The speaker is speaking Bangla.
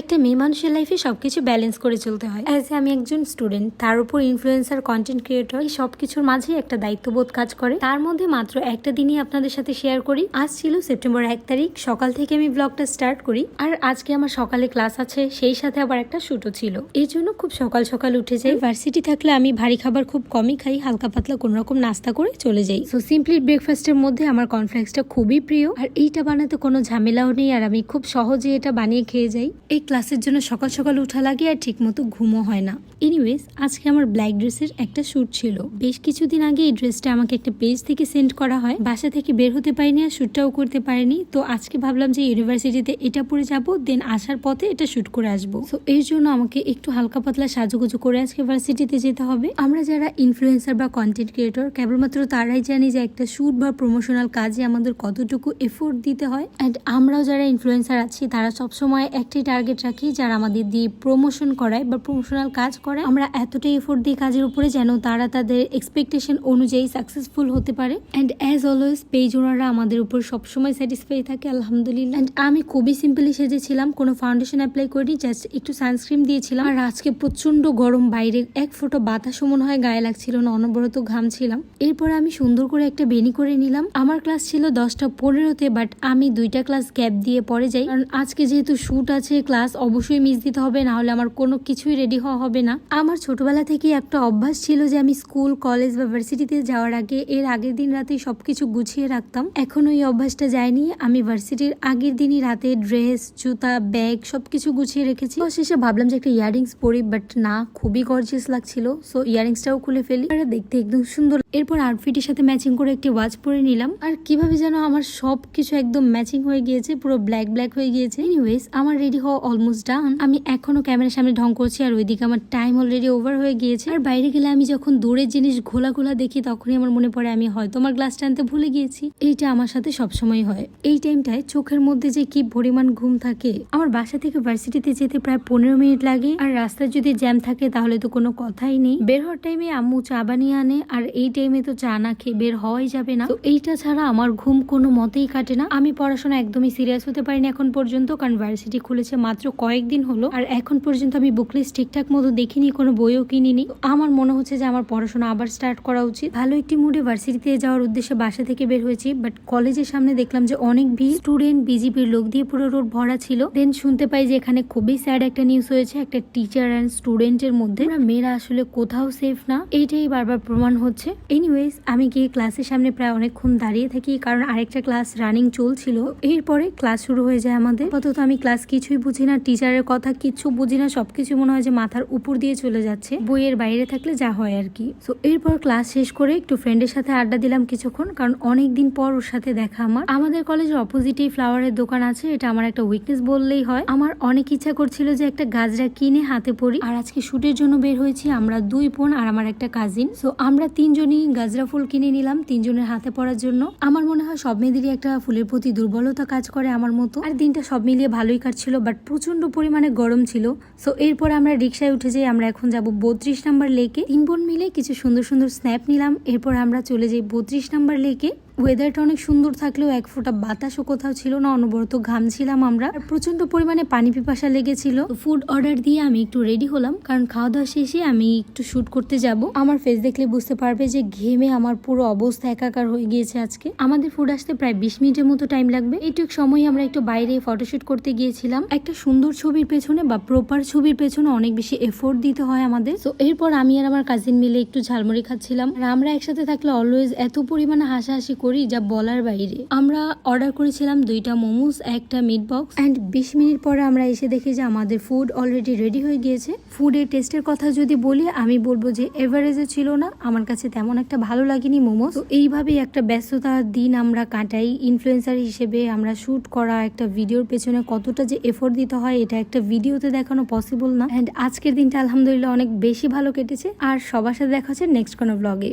একটা মেয়ে মানুষের লাইফে সবকিছু ব্যালেন্স করে চলতে হয়। অ্যাজ আমি একজন স্টুডেন্ট তার উপর ইনফ্লুয়েন্সার কন্টেন্ট ক্রিয়েটর এই সব কিছুর মাঝেই একটা দায়িত্ববোধ কাজ করে। তার মধ্যে মাত্র একটা দিনই আপনাদের সাথে শেয়ার করি। আজ ছিল সেপ্টেম্বর এক তারিখ, সকাল থেকে আমি ব্লগটা স্টার্ট করি। আর আজকে আমার সকালে ক্লাস আছে, সেই সাথে আবার একটা শুটও ছিল। এই জন্য খুব সকাল সকাল উঠে যাই। ভার্সিটি থাকলে আমি ভারী খাবার খুব কমই খাই, হালকা পাতলা কোনো রকম নাস্তা করে চলে যাই। সো সিম্পলি ব্রেকফাস্টের মধ্যে আমার কর্নফ্লেক্সটা খুবই প্রিয়। আর এইটা বানাতে কোনো ঝামেলাও নেই, আর আমি খুব সহজে এটা বানিয়ে খেয়ে যাই। এই ক্লাসের জন্য সকাল সকাল উঠা লাগে আর ঠিক মতো ঘুমও হয় না। এনিওয়েজ আজকে আমার ব্ল্যাক ড্রেসের একটা শ্যুট ছিল। বেশ কিছুদিন আগে এই ড্রেসটা আমাকে একটা পেজ থেকে সেন্ড করা হয়। বাসা থেকে বের হতে পারিনি আর শ্যুটটাও করতে পারিনি। তো আজকে ভাবলাম যে ইউনিভার্সিটিতে এটা পরে যাব দেন আসার পথে এটা শ্যুট করে আসব। তো এর জন্য আমাকে একটু হালকা পাতলা সাজুগুজু করে আজকে ভার্সিটিতে যেতে হবে। আমরা যারা ইনফ্লুয়েন্সার বা কন্টেন্ট ক্রিয়েটর কেবলমাত্র তারাই জানি যে একটা শ্যুট বা প্রমোশনাল কাজে আমাদের কতটুকু এফোর্ট দিতে হয়। অ্যান্ড আমরাও যারা ইনফ্লুয়েন্সার আছি, তারা সবসময় একটি টার্গেট রাখি যারা আমাদের দিয়ে প্রমোশন করায় বা প্রমোশনাল কাজ করে আমরা এতটাই এফোর্ট দিই কাজের উপরে যেন তারা তাদের এক্সপেকটেশন অনুযায়ী সাকসেসফুল হতে পারে। অ্যান্ড অ্যাজ অলওয়েজ পেজ ওনারা আমাদের উপর সবসময় স্যাটিসফাই থাকে, আলহামদুলিল্লাহ। অ্যান্ড আমি খুবই সিম্পলি সেজেছিলাম, কোনো ফাউন্ডেশন অ্যাপ্লাই করিনি জাস্ট একটু সানস্ক্রিন দিয়েছিলাম। আর আজকে প্রচণ্ড গরম, বাইরের এক ফোটো বাতাসও মনে হয়, গায়ে লাগছিল না, অনবরত ঘামছিলাম। এরপর আমি সুন্দর করে একটা বেনি করে নিলাম। আমার ক্লাস ছিল দশটা পনেরোতে বাট আমি দুইটা ক্লাস গ্যাপ দিয়ে পরে যাই। কারণ আজকে যেহেতু শ্যুট আছে ক্লাস অবশ্যই মিস দিতে হবে না হলে আমার কোনো কিছুই রেডি হওয়া হবে না। আমার ছোটবেলা থেকে একটা অভ্যাস ছিল যে আমি স্কুল কলেজ বা ভার্সিটিতে যাওয়ার আগে এর আগের দিন রাতে সবকিছু গুছিয়ে রাখতাম। এখন ওই অভ্যাসটা যায়নি, আমি ভার্সিটির আগের দিনই রাতে ড্রেস জুতা ব্যাগ সবকিছু গুছিয়ে রেখেছি। শেষে ভাবলাম যে একটা ইয়ারিংস পরি বাট না, খুবই গর্জিয়াস লাগছিল সো ইয়ারিংসটাও খুলে ফেলি। আর দেখতে একদম সুন্দর এরপর আউটফিটের সাথে ম্যাচিং করে একটি ওয়াচ পরে নিলাম। আর কীভাবে যেন আমার সব কিছু একদম ম্যাচিং হয়ে গিয়েছে, পুরো ব্ল্যাক ব্ল্যাক হয়ে গিয়েছে। এনিওয়েজ আমার রেডি হওয়া অলমোস্ট ডান আমি এখনও ক্যামেরার সামনে ঢং করছি আর ওইদিকে আমার টাইম অলরেডি ওভার হয়ে গিয়েছে। আর বাইরে গেলে আমি যখন দূরের জিনিস ঘোলা ঘোলা দেখি, তখনই আমার মনে পড়ে আমি হয়তো আমার গ্লাস টানতে ভুলে গিয়েছি। এইটা আমার সাথে সবসময় হয়। এই টাইমটায় চোখের মধ্যে যে কি পরিমাণ ঘুম থাকে, আমার বাসা থেকে ভার্সিটিতে যেতে প্রায় পনেরো মিনিট লাগে। আর রাস্তায় যদি জ্যাম থাকে, তাহলে তো কোনো কথাই নেই। বের হওয়ার টাইমে আম্মু চা বানিয়ে আনে, আর এই টাইমে তো চা না খেয়ে বের হওয়াই যাবে না। তো এইটা ছাড়া আমার ঘুম কোনো মতেই কাটে না। আমি পড়াশোনা একদমই সিরিয়াস হতে পারিনি এখন পর্যন্ত, কারণ ভার্সিটি খুলেছে মাত্র কয়েকদিন হলো, আর এখন পর্যন্ত আমি বুকলিস্ট ঠিকঠাক মতো দেখিনি, কোনো বইও কিনিনি। আমার মনে হচ্ছে যে আমার পড়াশোনা আবার স্টার্ট করা উচিত। ভালো একটি মুডে ভার্সিটিতে যাওয়ার উদ্দেশ্যে বাসা থেকে বের হয়েছি বাট কলেজের সামনে দেখলাম যে অনেক ভিড়। স্টুডেন্ট বিজিপির লোক দিয়ে পুরো রোড ভরা ছিল। দেন শুনতে পাই যে এখানে খুবই স্যাড একটা নিউজ হয়েছে, একটা টিচার অ্যান্ড স্টুডেন্টের মধ্যে। মেয়েরা আসলে কোথাও সেফ না, এইটাই বারবার প্রমাণ হচ্ছে। এনিওয়েজ আমি গিয়ে ক্লাসের সামনে প্রায় অনেকক্ষণ দাঁড়িয়ে থাকি, কারণ আরেকটা ক্লাস রানিং চলছিল। এরপরে ক্লাস শুরু হয়ে যায় আমাদের। আপাতত আমি ক্লাস কিছুই বুঝি টিচারের কথা কিচ্ছু বুঝি না, সবকিছু মনে হয় যে মাথার উপর দিয়ে চলে যাচ্ছে। বইয়ের বাইরে থাকলে যা হয় আর কি। তো এরপর ক্লাস শেষ করে একটু ফ্রেন্ডের সাথে আড্ডা দিলাম কিছুক্ষণ, কারণ অনেক দিন পর ওর সাথে দেখা আমার। আমাদের কলেজের অপোজিটেই ফ্লাওয়ারের দোকান আছে, এটা আমার একটা উইকনেস বললেই হয়। আমার অনেক ইচ্ছা করছিল যে একটা গাজরা কিনে হাতে পড়ি আর আজকে শুটের জন্য বের হয়েছি আমরা দুই বোন আর আমার একটা কাজিন সো আমরা তিনজনই গাজরা ফুল কিনে নিলাম, তিনজনের হাতে পড়ার জন্য। আমার মনে হয় সব মেয়েদেরই একটা ফুলের প্রতি দুর্বলতা কাজ করে আমার মতো। আর দিনটা সব মিলিয়ে ভালোই কাটছিল বাট প্রচণ্ড পরিমাণে গরম ছিল। সো এরপর আমরা রিক্সায় উঠে যাই আমরা এখন যাব বত্রিশ নাম্বার লেকে তিন বোন মিলে কিছু সুন্দর সুন্দর স্ন্যাপ নিলাম। এরপর আমরা চলে যাই বত্রিশ নাম্বার লেকে ওয়েদারটা অনেক সুন্দর থাকলেও এক ফোঁটা বাতাসও কোথাও ছিল না, অনবরত ঘামছিলাম আমরা। আর প্রচণ্ড পরিমাণে পানি পিপাসা লেগেছিল। ফুড অর্ডার দিয়ে আমি একটু রেডি হলাম, কারণ খাওয়া দাওয়া শেষে আমি একটু শুট করতে যাব। আমার ফেস দেখলে বুঝতে পারবে যে ঘেমে আমার পুরো অবস্থা একাকার হয়ে গিয়েছে আজকে। আমাদের ফুড আসতে প্রায় বিশ মিনিটের মতো টাইম লাগবে। এইটুক সময় আমরা একটু বাইরে ফটোশুট করতে গিয়েছিলাম। একটা সুন্দর ছবির পেছনে বা প্রপার ছবির পেছনে অনেক বেশি এফোর্ট দিতে হয় আমাদের। তো এরপর আমি আর আমার কাজিন মিলে একটু ঝালমুড়ি খাচ্ছিলাম। আর আমরা একসাথে থাকলে অলওয়েজ এত পরিমাণে হাসাহাসি করি যা বলার বাইরে। আমরা অর্ডার করেছিলাম দুইটা মোমোস, একটা মিট বক্স অ্যান্ড বিশ মিনিট পরে আমরা এসে দেখি যে আমাদের ফুড অলরেডি রেডি হয়ে গিয়েছে। ফুডের টেস্টের কথা যদি বলি, আমি বলব যে এভারেজে ছিল না। আমার কাছে তেমন একটা ভালো লাগেনি মোমোস। তো এইভাবেই একটা ব্যস্ততার দিন আমরা কাটাই। ইনফ্লুয়েন্সার হিসেবে আমরা শুট করা একটা ভিডিওর পেছনে কতটা যে এফোর্ট দিতে হয়, এটা একটা ভিডিওতে দেখানো পসিবল না। অ্যান্ড আজকের দিনটা আলহামদুলিল্লাহ অনেক বেশি ভালো কেটেছে। আর সবার সাথে দেখা হচ্ছে নেক্সট কোনো ব্লগে